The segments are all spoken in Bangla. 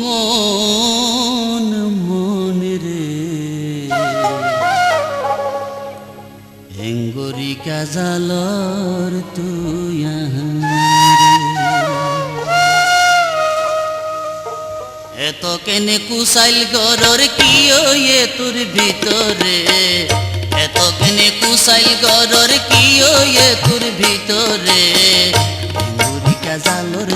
মন মন রে। হেঙ্গরি কাজালর তুই এত কেনে কুসাইল গরর কি ওয়ে তোর ভিতরে? এত কেনে কুসাইল গরর কি ওয়ে তোর ভিতরে? হেঙ্গরি কাজালর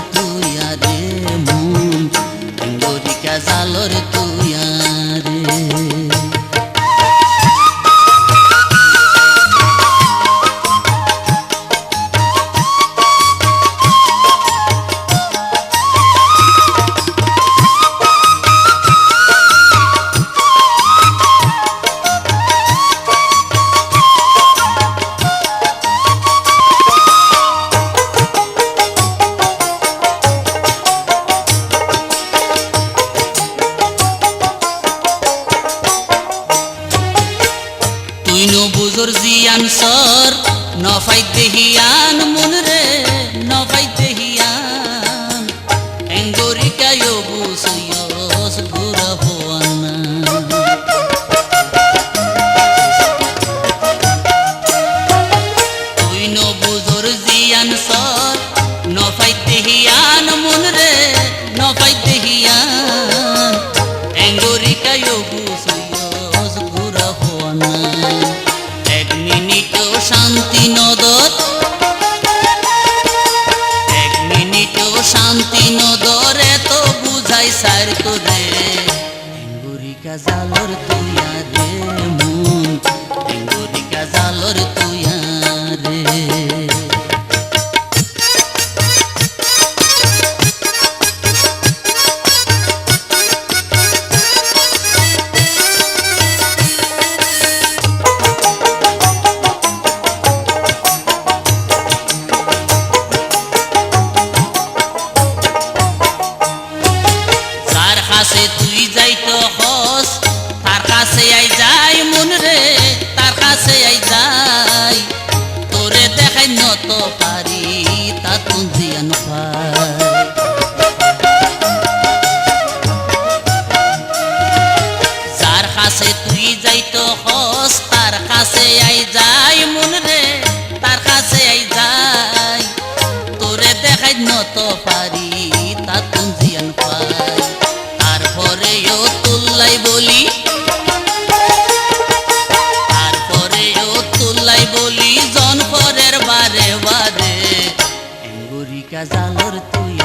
নফাই দেহিয়ান মন রে নফাই দেহিয়ান এঙ্গরি কায়ো বুসয়স গুরা হওয়ানা তুই নো বুজুর জিয়ান সর নফাই দেহিয়ান মন রে নফাই দেহিয়ান এঙ্গরি কায়ো বুসয়স শান্তি নদরে তো বুঝাই সার তোরে। জালর তুইয়া পারি তা যার কাছে তুই যাইতো হস, তার কাছে আই যাই মন রে কাছে আই যাই। তোরে দেখাই নত পারি। জালর তুইয়া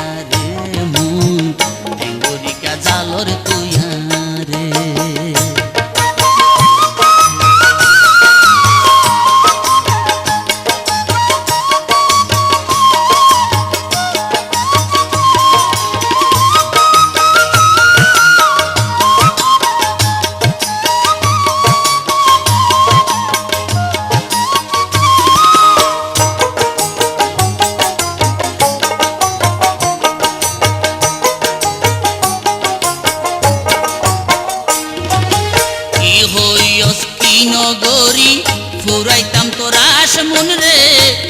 তোরাস মন রে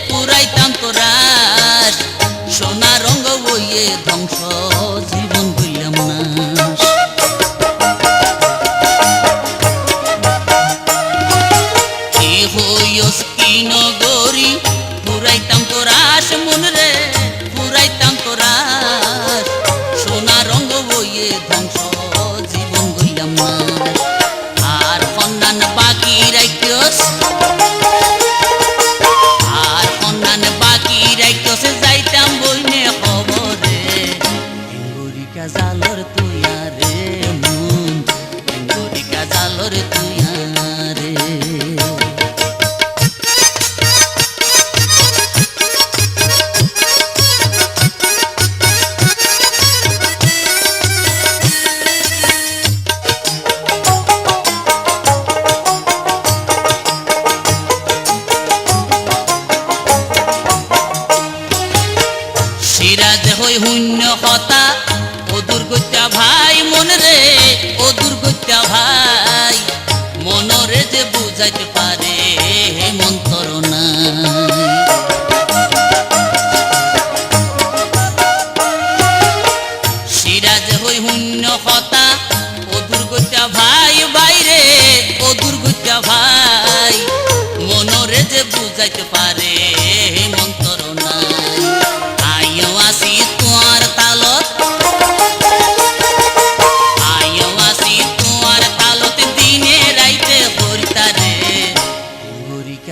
ফুরাইতাম তোরাস সোনা রঙ বইয়ে ধ্বংস জীবন বললাম না। কি হইস কি নগরী? শূন্য হতা ও ভাই, মন রে, ও ভাই। মনরে যে বুঝাইতে পারে মন্তর নাই সিরাজ হই শূন্য কথা। ও দুর্গত্যা ভাই, বাইরে, ও দুর্গত্যা ভাই। মনরে যে বুঝাইতে পারে